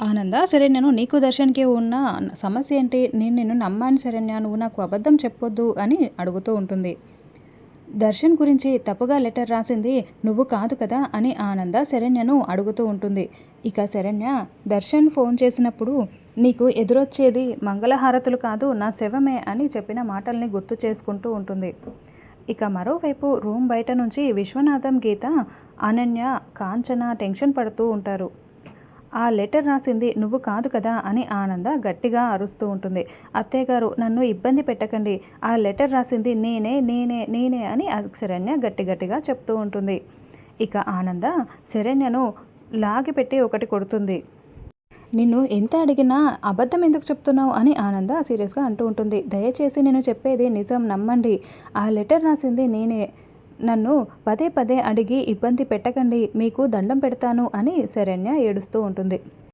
ఆనంద శరణ్యను నీకు దర్శన్కి ఉన్న సమస్య ఏంటి? నేను నిన్ను నమ్మాను శరణ్య నువ్వు నాకు అబద్ధం చెప్పొద్దు అని అడుగుతూ ఉంటుంది. దర్శన్ గురించి తప్పుగా లెటర్ రాసింది నువ్వు కాదు కదా అని ఆనంద శరణ్యను అడుగుతూ ఉంటుంది. ఇక శరణ్య దర్శన్ ఫోన్ చేసినప్పుడు నీకు ఎదురొచ్చేది మంగళహారతులు కాదు నా శవమే అని చెప్పిన మాటల్ని గుర్తు చేసుకుంటూ ఉంటుంది. ఇక మరోవైపు రూమ్ బయట నుంచి విశ్వనాథం గీత అనన్య కాంచన టెన్షన్ పడుతూ ఉంటారు. ఆ లెటర్ రాసింది నువ్వు కాదు కదా అని ఆనంద గట్టిగా అరుస్తూ ఉంటుంది. అత్తయ్య గారు నన్ను ఇబ్బంది పెట్టకండి. ఆ లెటర్ రాసింది నేనే నేనే నేనే అని శరణ్య గట్టి గట్టిగా చెప్తూ ఉంటుంది. ఇక ఆనంద శరణ్యను లాగిపెట్టి ఒకటి కొడుతుంది. నిన్ను ఎంత అడిగినా అబద్ధం ఎందుకు చెప్తున్నావు అని ఆనంద సీరియస్గా అంటూ ఉంటుంది. దయచేసి నేను చెప్పేది నిజం నమ్మండి. ఆ లెటర్ రాసింది నేనే. నన్ను పదే పదే అడిగి ఇబ్బంది పెట్టకండి మీకు దండం పెడతాను అని శరణ్య ఏడుస్తూ ఉంటుంది.